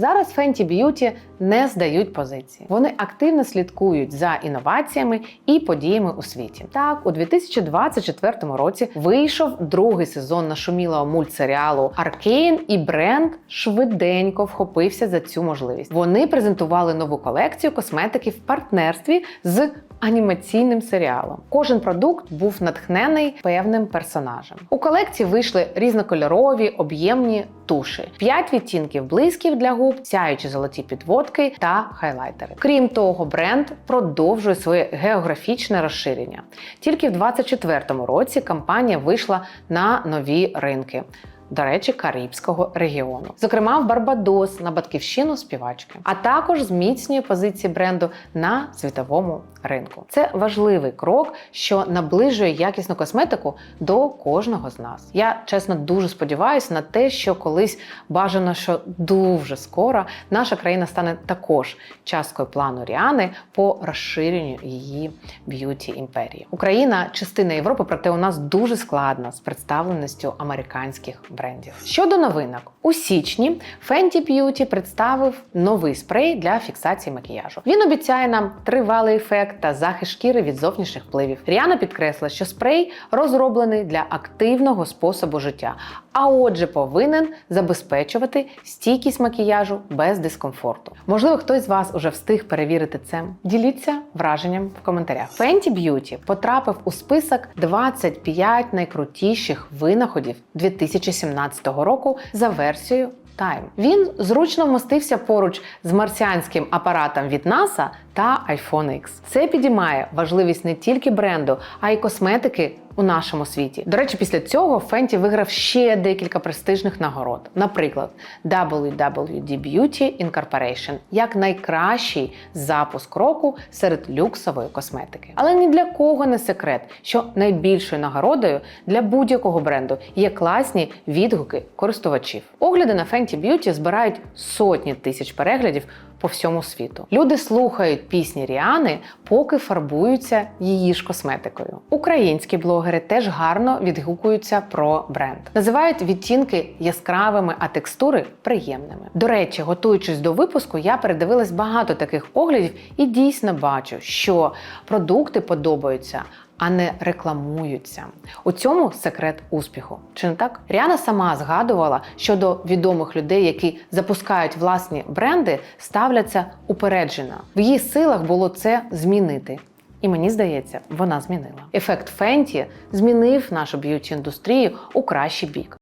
Зараз Fenty Beauty не здають позиції. Вони активно слідкують за інноваціями і подіями у світі. Так, у 2024 році вийшов другий сезон нашумілого мультсеріалу Аркейн, і бренд швиденько вхопився за цю можливість. Вони презентували нову колекцію косметики в партнерстві з анімаційним серіалом. Кожен продукт був натхнений певним персонажем. У колекції вийшли різнокольорові об'ємні туші, 5 відтінків блисків для губ, сяючі золоті підводки та хайлайтери. Крім того, бренд продовжує своє географічне розширення. Тільки в 2024 році компанія вийшла на нові ринки. До речі, Карибського регіону, зокрема в Барбадос на батьківщину співачки, а також зміцнює позиції бренду на світовому ринку. Це важливий крок, що наближує якісну косметику до кожного з нас. Я чесно дуже сподіваюся на те, що колись бажано, що дуже скоро наша країна стане також часткою плану Ріани по розширенню її б'юті імперії. Україна частина Європи, проте у нас дуже складно з представленістю американських. Щодо новинок, у січні Fenty Beauty представив новий спрей для фіксації макіяжу. Він обіцяє нам тривалий ефект та захист шкіри від зовнішніх впливів. Ріана підкреслила, що спрей розроблений для активного способу життя, а отже, повинен забезпечувати стійкість макіяжу без дискомфорту. Можливо, хтось з вас уже встиг перевірити це. Діліться враженням в коментарях. Fenty Beauty потрапив у список 25 найкрутіших винаходів 2017 року за версією Time. Він зручно вмостився поруч з марсіанським апаратом від NASA та iPhone X. Це підіймає важливість не тільки бренду, а й косметики у нашому світі. До речі, після цього Fenty виграв ще декілька престижних нагород. Наприклад, WWD Beauty Incorporation як найкращий запуск року серед люксової косметики. Але ні для кого не секрет, що найбільшою нагородою для будь-якого бренду є класні відгуки користувачів. Огляди на Fenty Beauty збирають сотні тисяч переглядів по всьому світу. Люди слухають пісні Ріани, поки фарбуються її ж косметикою. Українські блогери теж гарно відгукуються про бренд. Називають відтінки яскравими, а текстури приємними. До речі, готуючись до випуску, я передивилась багато таких оглядів і дійсно бачу, що продукти подобаються. А не рекламуються. У цьому секрет успіху. Чи не так? Ріана сама згадувала, що до відомих людей, які запускають власні бренди, ставляться упереджено. В її силах було це змінити. І мені здається, вона змінила. Ефект Фенті змінив нашу б'юті індустрію у кращий бік.